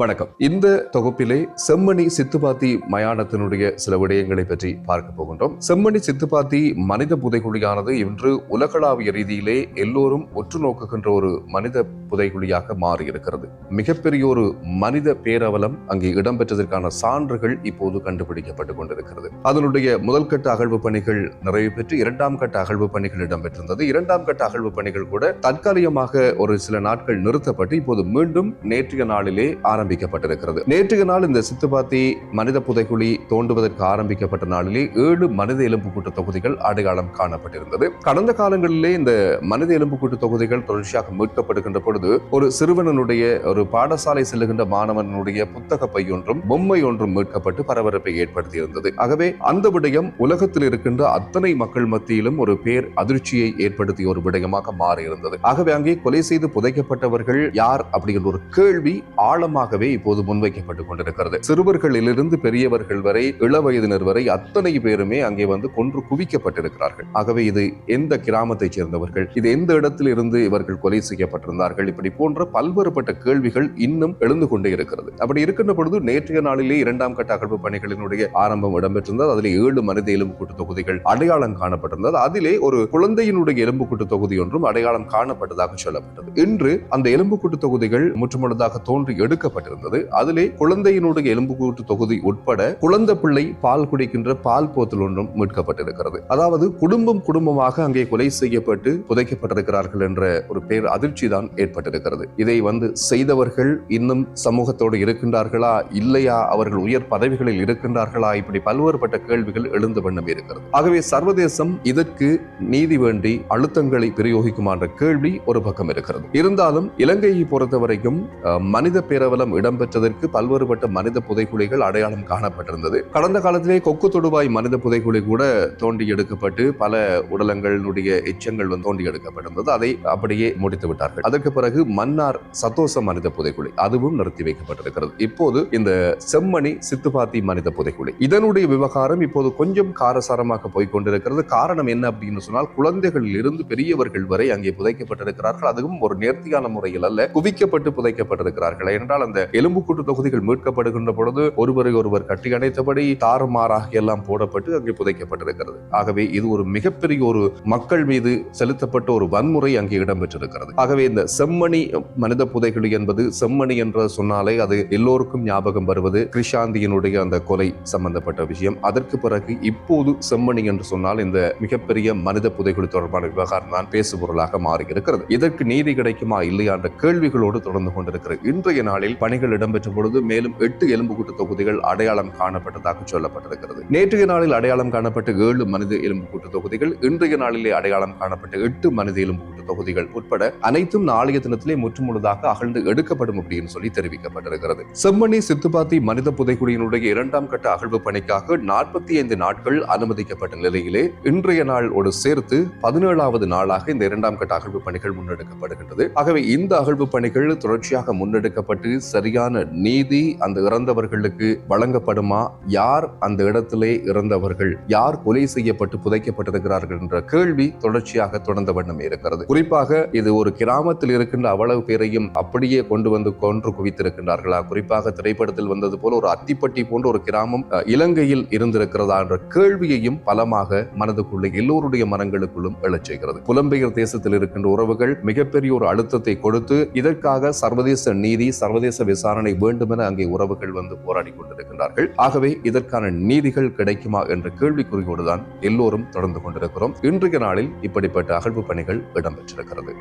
வணக்கம். இந்த தொகுப்பிலே செம்மணி சித்துப்பாத்தி மயானத்தினுடைய சில விடயங்களை பற்றி பார்க்க போகின்றோம். செம்மணி சித்துப்பாத்தி மனித புதைகுழியானது இன்று உலகளாவிய ரீதியிலே எல்லோரும் ஒற்று நோக்குகின்ற ஒரு மனித புதைகுழியாக மாறி இருக்கிறது மிகப்பெரிய ஒரு மனித பேரவலம் அங்கே இடம்பெற்றதற்கான சான்றுகள் இப்போது கண்டுபிடிக்கப்பட்டுக் கொண்டிருக்கிறது. அதனுடைய முதல் கட்ட அகழ்வு பணிகள் நிறைவு பெற்று இரண்டாம் கட்ட அகழ்வு பணிகள் இடம்பெற்றிருந்தது. இரண்டாம் கட்ட அகழ்வு பணிகள் கூட தற்காலிகமாக ஒரு சில நாட்கள் நிறுத்தப்பட்டு இப்போது மீண்டும் நேற்றைய நாளிலே ஆரம்பிக்கப்பட்டிருக்கிறது. நேற்றைய நாள் இந்த சித்துபாத்தி மனித புதைக்குழி தோண்டுவதற்கு ஆரம்பிக்கப்பட்ட நாளிலே ஏழு மனித எலும்புக்கூட்டு தொகுதிகள் அடையாளம் காணப்பட்டிருந்தது. கடந்த காலங்களிலே இந்த மனித எலும்புக்கூட்டு தொகுதிகள் தொடர்ச்சியாக மீட்கப்படுகின்ற பொழுது ஒரு சிறுவனுடைய ஒரு பாடசாலை செல்லுகின்ற மாணவனுடைய புத்தக பை ஒன்றும் பொம்மை ஒன்றும் மீட்கப்பட்டு பரபரப்பை ஏற்படுத்தியிருந்தது. ஆகவே அந்த விடயம் உலகத்தில் இருக்கின்ற அத்தனை மக்கள் மத்தியிலும் ஒரு பேர் அதிர்ச்சியை ஏற்படுத்திய ஒரு விடயமாக மாறியிருந்தது. ஆகவே அங்கே கொலை செய்து புதைக்கப்பட்டவர்கள் யார் அப்படிங்கிற ஒரு கேள்வி ஆழமாக ஆழமாகவே இப்போது முன்வைக்கப்பட்டுக் கொண்டிருக்கிறது. சிறுவர்களிலிருந்து பெரியவர்கள் வரை இளவயதினர் வரை அத்தனை பேருமே அங்கே வந்து கொன்று குவிக்கப்பட்டிருக்கிறார்கள். ஆகவே இது எந்த கிராமத்தைச் சேர்ந்தவர்கள் இது எந்த இடத்தில் இருந்து இவர்கள் கொலை செய்யப்பட்டிருந்தார்கள் இப்படி போன்ற பல்வேறுபட்ட கேள்விகள் இன்னும் எழுந்து கொண்டே இருக்கிறது. அப்படி இருக்கின்ற பொழுது நேற்றைய நாளிலே இரண்டாம் கட்ட அகழ்வு பணிகளினுடைய ஆரம்பம் இடம்பெற்றிருந்தது. அதில் ஏழு மனித எலும்புக்கூட்டு தொகுதிகள் அடையாளம் காணப்பட்டிருந்தது. அதிலே ஒரு குழந்தையினுடைய எலும்புக்கூட்டு தொகுதி ஒன்றும் அடையாளம் காணப்பட்டதாக சொல்லப்பட்டது. இன்று அந்த எலும்புக்கூட்டு தொகுதிகள் முற்றுமுழுதாக தோன்றி எடுக்கப்பட்டிருந்தது அதிலே குழந்தையினுடைய எலும்புக்கூட்டு தொகுதி உட்பட குழந்தை பிள்ளை பால் குடிக்கின்ற பால் போத்தல் ஒன்றும் மீட்கப்பட்டிருக்கிறது. அதாவது குடும்பம் குடும்பமாக அங்கே கொலை செய்யப்பட்டு புதைக்கப்பட்டிருக்கிறார்கள் என்ற ஒரு பேர் அதிர்ச்சி தான் ஏற்பட்டிருக்கிறது. இதை வந்து செய்தவர்கள் இன்னும் சமூகத்தோடு இருக்கின்றார்களா? இல்லையா? அவர்கள் உயர் பதவிகளில் இருக்கின்றார்களா? இப்படி பல்வேறுபட்ட கேள்விகள் எழுந்த வண்ணம் இருக்கிறது. ஆகவே சர்வதேசம் இதற்கு நீதி வேண்டி அழுத்தங்களை பிரயோகிக்குமா என்ற கேள்வி ஒரு பக்கம் இருக்கிறது. இருந்தாலும் இலங்கையை பொறுத்தவரைக்கும் மனித பேரவலம் இடம்பெற்றதற்கு பல்வேறுபட்ட மனித புதைக்குழிகள் அடையாளம் காணப்பட்டிருந்தது. கடந்த காலத்திலே கொக்கு தொடுவாய் மனித புதைக்குழி கூட தோண்டி எடுக்கப்பட்டு பல உடலங்களுடைய எச்சங்கள் வந்து தோண்டி எடுக்கப்பட்டிருந்தது. அதை அப்படியே முடித்து விட்டார்கள். அதற்கு பிறகு மன்னார் சத்தோச மனித புதைக்குழி அதுவும் நிறுத்தி வைக்கப்பட்டிருக்கிறது. இப்போது இந்த செம்மணி சித்துப்பாத்தி மனித புதைக்குழி இதனுடைய விவகாரம் இப்போது கொஞ்சம் காரசாரமாக போய்கொண்டிருக்கிறது. காரணம் என்ன அப்படின்னு சொன்னால் குழந்தைகளில் இருந்து பெரியவர்கள் வரை அங்கே புதைக்கப்பட்டிருக்கிறார்கள். அதுவும் ஒரு நேர்த்தியான முறையில் அல்ல குவிக்கப்பட்டு புதைக்கப்பட்டிருக்கிறார்கள். என்றால் அந்த எலும்புக்கூட்டு தொகுதிகள் மீட்கப்படுகின்ற பொழுது ஒருவரை ஒருவர் கட்டி அணைத்தபடி தாறுமாறாக எல்லாம் போடப்பட்டு அங்கே புதைக்கப்பட்டிருக்கிறது. ஆகவே இது ஒரு மிகப்பெரிய ஒரு மக்கள் மீது செலுத்தப்பட்ட ஒரு வன்முறை அங்கே இடம்பெற்றிருக்கிறது. ஆகவே இந்த செம்மணி மனித புதைகுழி என்பது செம்மணி என்று சொன்னாலே அது எல்லோருக்கும் ஞாபகம் வருவது கிருஷாந்தியினுடைய அந்த கொலை சம்பந்தப்பட்ட விஷயம். அதற்கு பிறகு இப்போது செம்மணி என்று சொன்னால் இந்த மிகப்பெரிய மனித புதைகுழி தொடர்பான விவகாரம் தான் பேசுபொருளாக மாறி இருக்கிறது இதற்கு நீதி கிடைக்குமா இல்லையா என்ற கேள்விகளோடு தொடர்ந்து கொண்டிருக்கிறது இன்றைய நாளில் பணிகள் இடம்பெற்ற பொழுது மேலும் எட்டு எலும்புக்கூட்டு தொகுதிகள் அடையாளம் காணப்பட்டதாக சொல்லப்பட்டிருக்கிறது. நேற்றைய நாளில் அடையாளம் காணப்பட்ட ஏழு மனித எலும்புக்கூட்டு தொகுதிகள் இன்றைய நாளிலே அடையாளம் காணப்பட்ட எட்டு மனித எலும்புக்கூட்டு தொகுதிகள் உட்பட அனைத்தும் நாளைய தினத்திலே முற்றுமுழுதாக அகழ்ந்து எடுக்கப்படும் அப்படின்னு சொல்லி தெரிவிக்கப்பட்டிருக்கிறது. செம்மணி சித்துப்பாத்தி மனித புதைக்குடியினுடைய இரண்டாம் கட்ட அகழ்வு பணிக்காக நாற்பத்தி ஐந்து நாட்கள் அனுமதிக்கப்பட்ட நிலையிலே இன்றைய நாள் ஒரு சேர்த்து பதினேழாவது நாளாக இந்த இரண்டாம் கட்ட அகழ்வு பணிகள் முன்னெடுக்கப்படுகின்றது. ஆகவே இந்த அகழ்வு பணிகள் தொடர்ச்சியாக முன்னெடுக்கப்பட்டு சரியான நீதி அந்த இறந்தவர்களுக்கு வழங்கப்படுமா? யார் அந்த இடத்திலே இறந்தவர்கள்? யார் கொலை செய்யப்பட்டு புதைக்கப்பட்டிருக்கிறார்கள் என்ற கேள்வி தொடர்ச்சியாக தொடர்ந்த வண்ணம் இருக்கிறது. குறிப்பாக இது ஒரு கிராமத்தில் இருக்கின்ற அவ்வளவு பேரையும் அப்படியே கொண்டு வந்து கொன்று குவித்திருக்கின்றார்களா? குறிப்பாக திரைப்படத்தில் வந்தது போல ஒரு அத்திப்பட்டி போன்ற ஒரு கிராமம் இலங்கையில் இருந்திருக்கிறதா என்ற கேள்வியையும் பலமாக மனதுக்குள்ளே எல்லோருடைய மனங்களுக்குள்ளும் எழச் செய்கிறது. புலம்பெயர் தேசத்தில் இருக்கின்ற உறவுகள் மிகப்பெரிய ஒரு அழுத்தத்தை கொடுத்து இதற்காக சர்வதேச நீதி சர்வதேச விசாரணை வேண்டுமென அங்கே உறவுகள் வந்து போராடி கொண்டிருக்கின்றார்கள். ஆகவே இதற்கான நீதிகள் கிடைக்குமா என்ற கேள்விக்குறியோடுதான் எல்லோரும் தொடர்ந்து கொண்டிருக்கிறோம். இன்றைய நாளில் இப்படிப்பட்ட அகழ்வு பணிகள் இடம்பெற்றிருக்கிறது.